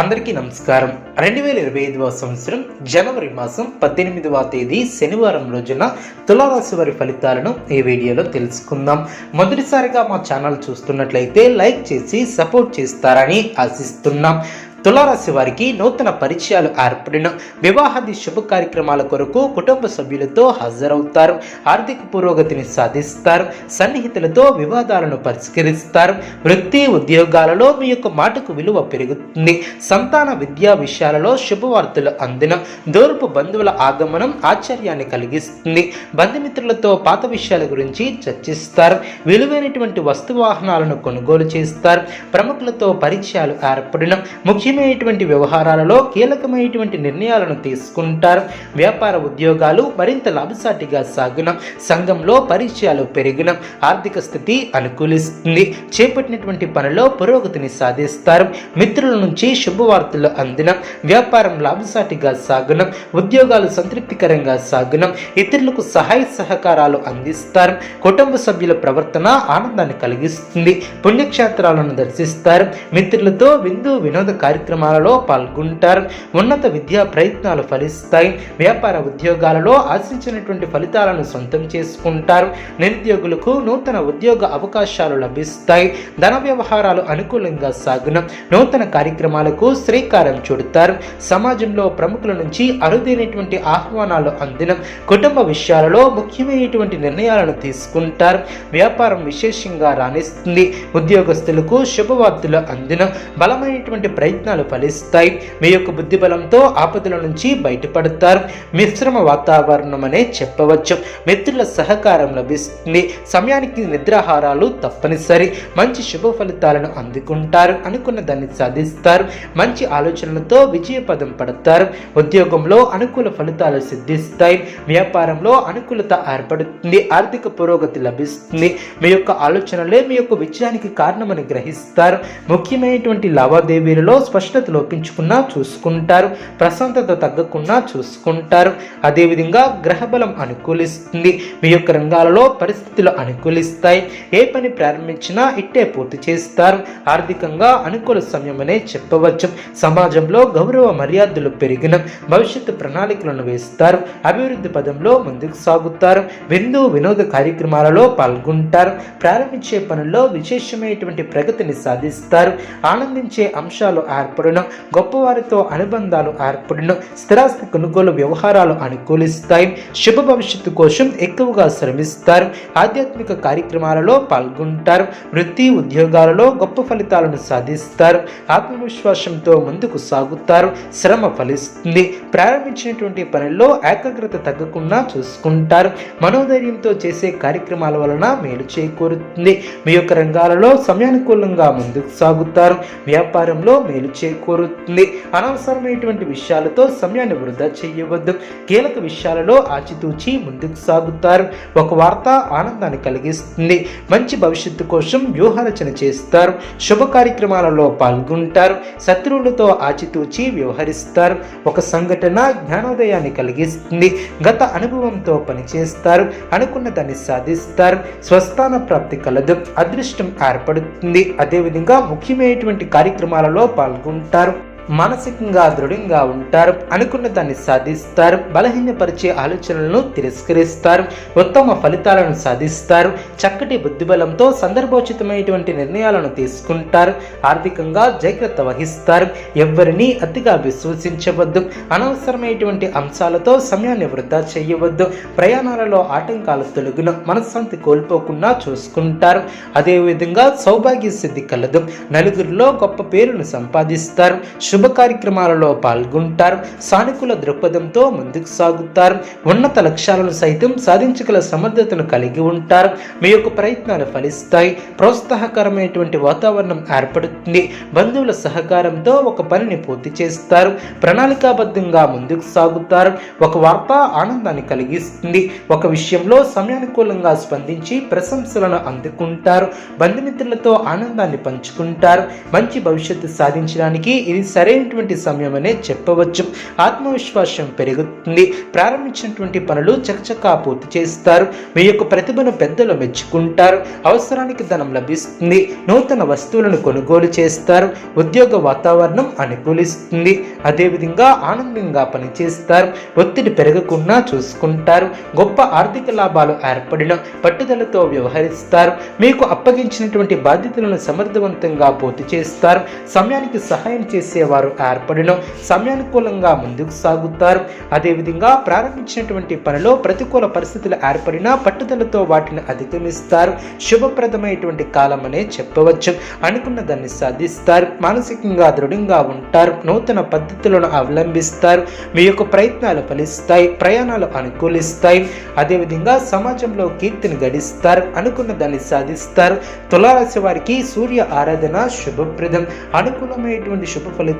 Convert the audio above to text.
అందరికీ నమస్కారం. రెండు వేల ఇరవై ఐదవ సంవత్సరం జనవరి మాసం పద్దెనిమిదవ తేదీ శనివారం రోజున తులారాశి వారి ఫలితాలను ఈ వీడియోలో తెలుసుకుందాం. మొదటిసారిగా మా ఛానల్ చూస్తున్నట్లయితే లైక్ చేసి సపోర్ట్ చేస్తారని ఆశిస్తున్నాం. తులారాశి వారికి నూతన పరిచయాలు ఏర్పడిన వివాహాది శుభ కార్యక్రమాల కొరకు కుటుంబ సభ్యులతో హాజరవుతారు. ఆర్థిక పురోగతిని సాధిస్తారు. సన్నిహితులతో వివాదాలను పరిష్కరిస్తారు. వృత్తి ఉద్యోగాలలో మీ యొక్క మాటకు విలువ పెరుగుతుంది. సంతాన విద్యా విషయాలలో శుభవార్తలు అందిన దూరపు బంధువుల ఆగమనం ఆశ్చర్యాన్ని కలిగిస్తుంది. బంధుమిత్రులతో పాత విషయాల గురించి చర్చిస్తారు. విలువైనటువంటి వస్తు వాహనాలను కొనుగోలు చేస్తారు. ప్రముఖులతో పరిచయాలు ఏర్పడిన ముఖ్యమైనటువంటి వ్యవహారాలలో కీలకమైనటువంటి నిర్ణయాలను తీసుకుంటారు. వ్యాపార ఉద్యోగాలు మరింత లాభసాటిగా సాగున. సంఘంలో పరిచయాలు పెరిగిన. ఆర్థిక స్థితి అనుకూలిస్తుంది. చేపట్టినటువంటి పనిలో పురోగతిని సాధిస్తారు. మిత్రుల నుంచి శుభవార్తలు అందిన. వ్యాపారం లాభసాటిగా సాగున. ఉద్యోగాలు సంతృప్తికరంగా సాగున. ఇతరులకు సహాయ సహకారాలు అందిస్తారు. కుటుంబ సభ్యుల ప్రవర్తన ఆనందాన్ని కలిగిస్తుంది. పుణ్యక్షేత్రాలను దర్శిస్తారు. మిత్రులతో విందు వినోద కార్యక్రమాలలో పాల్గొంటారు. ఉన్నత విద్యా ప్రయత్నాలు ఫలిస్తాయి. వ్యాపార ఉద్యోగాలలో ఆశించినటువంటి ఫలితాలను సొంతం చేసుకుంటారు. నిరుద్యోగులకు నూతన ఉద్యోగ అవకాశాలు లభిస్తాయి. ధన వ్యవహారాలు అనుకూలంగా సాగున. నూతన కార్యక్రమాలకు శ్రీకారం చుడతారు. సమాజంలో ప్రముఖుల నుంచి అరుదైనటువంటి ఆహ్వానాలు అందిన కుటుంబ విషయాలలో ముఖ్యమైనటువంటి నిర్ణయాలను తీసుకుంటారు. వ్యాపారం విశేషంగా రాణిస్తుంది. ఉద్యోగస్తులకు శుభవార్తలు అందిన బలమైనటువంటి ప్రయత్నాలు ఫలిస్తాయి. మీ యొక్క బుద్ధి బలంతో ఆపదల నుంచి బయటపడతారు. మిశ్రమ వాతావరణం అనే చెప్పవచ్చు. మిత్రుల సహకారం లభిస్తుంది. సమయానికి నిద్రాహారాలు తప్పనిసరి. మంచి శుభ ఫలితాలను అందుకుంటారు అనుకున్న దాన్ని సాధిస్తారు. మంచి ఆలోచనలతో విజయ పదం పడతారు. ఉద్యోగంలో అనుకూల ఫలితాలు సిద్ధిస్తాయి. వ్యాపారంలో అనుకూలత ఏర్పడుతుంది. ఆర్థిక పురోగతి లభిస్తుంది. మీ యొక్క ఆలోచనలే మీ యొక్క విజయానికి కారణమని గ్రహిస్తారు. ముఖ్యమైనటువంటి లావాదేవీలలో స్పష్టత లోపించుకున్నా చూసుకుంటారు ప్రశాంతత తగ్గకుండా చూసుకుంటారు. అదేవిధంగా గ్రహబలం అనుకూలిస్తుంది. మీ యొక్క రంగాలలో పరిస్థితులు అనుకూలిస్తాయి. ఏ పని ప్రారంభించినా ఇట్టే పూర్తి చేస్తారు. ఆర్థికంగా అనుకూల సమయమనే చెప్పవచ్చు. సమాజంలో గౌరవ మర్యాదలు పెరిగిన భవిష్యత్తు ప్రణాళికలను వేస్తారు. అభివృద్ధి పదంలో ముందుకు సాగుతారు. విందు వినోద కార్యక్రమాలలో పాల్గొంటారు. ప్రారంభించే పనుల్లో విశేషమైనటువంటి ప్రగతిని సాధిస్తారు. ఆనందించే అంశాలు ఏర్పడును. గొప్పవారితో అనుబంధాలు ఏర్పడును. స్థిరాస్తి కొనుగోలు వ్యవహారాలు అనుకూలిస్తాయి. శుభ భవిష్యత్తు కోసం ఎక్కువగా శ్రమిస్తారు. ఆధ్యాత్మిక కార్యక్రమాలలో పాల్గొంటారు. వృత్తి ఉద్యోగాలలో గొప్ప ఫలితాలను సాధిస్తారు. ఆత్మవిశ్వాసంతో ముందుకు సాగుతారు. శ్రమ ఫలిస్తుంది. ప్రారంభించినటువంటి పనుల్లో ఏకాగ్రత తగ్గకుండా చూసుకుంటారు. మనోధైర్యంతో చేసే కార్యక్రమాల వలన మేలు చేకూరుతుంది. మీ యొక్క రంగాలలో సమయానుకూలంగా ముందుకు సాగుతారు. వ్యాపారంలో మేలు చేకూరుతుంది. అనవసరమైనటువంటి విషయాలతో సమయాన్ని వృధా చేయవద్దు. కీలక విషయాలలో ఆచితూచి ముందుకు సాగుతారు. ఒక వార్త ఆనందాన్ని కలిగిస్తుంది. మంచి భవిష్యత్తు కోసం వ్యూహరచన చేస్తారు. శుభ కార్యక్రమాలలో పాల్గొంటారు. శత్రువులతో ఆచితూచి వ్యవహరిస్తారు. ఒక సంఘటన జ్ఞానోదయాన్ని కలిగిస్తుంది. గత అనుభవంతో పనిచేస్తారు. అనుకున్న దాన్ని సాధిస్తారు. స్వస్థాన ప్రాప్తి కలదు. అదృష్టం ఏర్పడుతుంది. అదేవిధంగా ముఖ్యమైనటువంటి కార్యక్రమాలలో పాల్గొంటారు మానసికంగా దృఢంగా ఉంటారు అనుకున్న దాన్ని సాధిస్తారు బలహీనపరిచే ఆలోచనలను తిరస్కరిస్తారు ఉత్తమ ఫలితాలను సాధిస్తారు చక్కటి బుద్ధిబలంతో సందర్భోచితమైనటువంటి నిర్ణయాలను తీసుకుంటారు ఆర్థికంగా జాగ్రత్త వహిస్తారు ఎవరిని అతిగా విశ్వసించవద్దు అనవసరమైనటువంటి అంశాలతో సమయాన్ని వృధా చేయవద్దు ప్రయాణాలలో ఆటంకాలు తొలగిన మనశ్శాంతి కోల్పోకుండా చూసుకుంటారు అదేవిధంగా సౌభాగ్య సిద్ధి కలదు నలుగురిలో గొప్ప పేరును సంపాదిస్తారు శుభ కార్యక్రమాలలో పాల్గొంటారు. సానుకూల దృక్పథంతో ముందుకు సాగుతారు. ఉన్నత లక్ష్యాలను సైతం సాధించగల సమర్థతను కలిగి ఉంటారు. మీ యొక్క ప్రయత్నాలు ఫలిస్తాయి. ప్రోత్సాహకరమైనటువంటి వాతావరణం ఏర్పడుతుంది. బంధువుల సహకారంతో ఒక పనిని పూర్తి చేస్తారు. ప్రణాళికాబద్ధంగా ముందుకు సాగుతారు. ఒక వార్త ఆనందాన్ని కలిగిస్తుంది. ఒక విషయంలో సమయానుకూలంగా స్పందించి ప్రశంసలను అందుకుంటారు. బంధుమిత్రులతో ఆనందాన్ని పంచుకుంటారు. మంచి భవిష్యత్తు సాధించడానికి ఇది సరైనటువంటి సమయం అనే చెప్పవచ్చు. ఆత్మవిశ్వాసం పెరుగుతుంది. ప్రారంభించినటువంటి పనులు చకచకా పూర్తి చేస్తారు. మీ యొక్క ప్రతిభను పెద్దలు మెచ్చుకుంటారు. అవసరానికి ధనం లభిస్తుంది. నూతన వస్తువులను కొనుగోలు చేస్తారు. ఉద్యోగ వాతావరణం అనుకూలిస్తుంది. అదేవిధంగా ఆనందంగా పనిచేస్తారు. ఒత్తిడి పెరగకుండా చూసుకుంటారు. గొప్ప ఆర్థిక లాభాలు ఏర్పడిన పట్టుదలతో వ్యవహరిస్తారు. మీకు అప్పగించినటువంటి బాధ్యతలను సమర్థవంతంగా పూర్తి చేస్తారు. సమయానికి సహాయం చేసే వారు ఏర్పడిన సమయానుకూలంగా ముందుకు సాగుతారు. అదేవిధంగా ప్రారంభించినటువంటి పనిలో ప్రతికూల పరిస్థితులు ఏర్పడినా పట్టుదలతో వాటిని అధిగమిస్తారు. శుభప్రదమైనటువంటి కాలం అనే చెప్పవచ్చు. అనుకున్న దాన్ని సాధిస్తారు. మానసికంగా దృఢంగా ఉంటారు. నూతన పద్ధతులను అవలంబిస్తారు. మీ యొక్క ప్రయత్నాలు ఫలిస్తాయి. ప్రయాణాలు అనుకూలిస్తాయి. అదేవిధంగా సమాజంలో కీర్తిని గడిస్తారు. అనుకున్న దాన్ని సాధిస్తారు. తులారాశి వారికి సూర్య ఆరాధన శుభప్రదం. అనుకూలమైనటువంటి శుభ ఫలితం